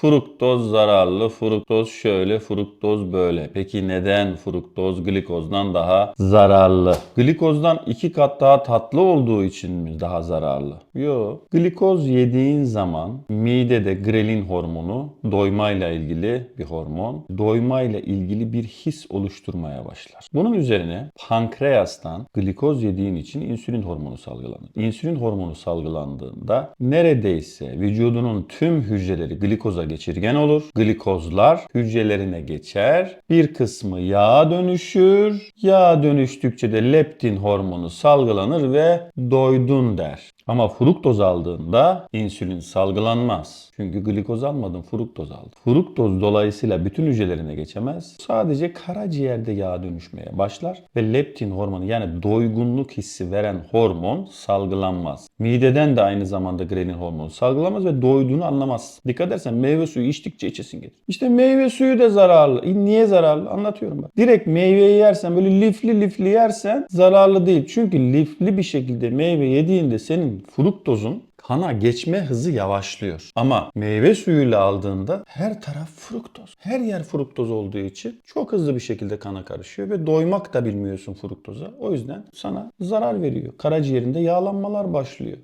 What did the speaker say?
Fruktoz zararlı, fruktoz şöyle, fruktoz böyle. Peki neden fruktoz glikozdan daha zararlı? Glikozdan iki kat daha tatlı olduğu için mi daha zararlı? Yok. Glikoz yediğin zaman midede grelin hormonu doymayla ilgili bir hormon. Doymayla ilgili bir his oluşturmaya başlar. Bunun üzerine pankreastan glikoz yediğin için insülin hormonu salgılanır. İnsülin hormonu salgılandığında neredeyse vücudunun tüm hücreleri glikoza geçirgen olur. Glikozlar hücrelerine geçer. Bir kısmı yağa dönüşür. Yağa dönüştükçe de leptin hormonu salgılanır ve doydun der. Ama fruktoz aldığında insülin salgılanmaz. Çünkü glikoz almadın, fruktoz aldın. Fruktoz dolayısıyla bütün hücrelerine geçemez. Sadece karaciğerde yağa dönüşmeye başlar ve leptin hormonu yani doygunluk hissi veren hormon salgılanmaz. Mideden de aynı zamanda grelin hormonu salgılamaz ve doyduğunu anlamaz. Dikkat edersen meyve suyu içtikçe içesin gelir. İşte meyve suyu da zararlı. Niye zararlı? Anlatıyorum bak. Direkt meyveyi yersen böyle lifli lifli yersen zararlı değil. Çünkü lifli bir şekilde meyve yediğinde senin fruktozun kana geçme hızı yavaşlıyor. Ama meyve suyuyla aldığında her taraf fruktoz. Her yer fruktoz olduğu için çok hızlı bir şekilde kana karışıyor ve doymak da bilmiyorsun fruktoza. O yüzden sana zarar veriyor. Karaciğerinde yağlanmalar başlıyor.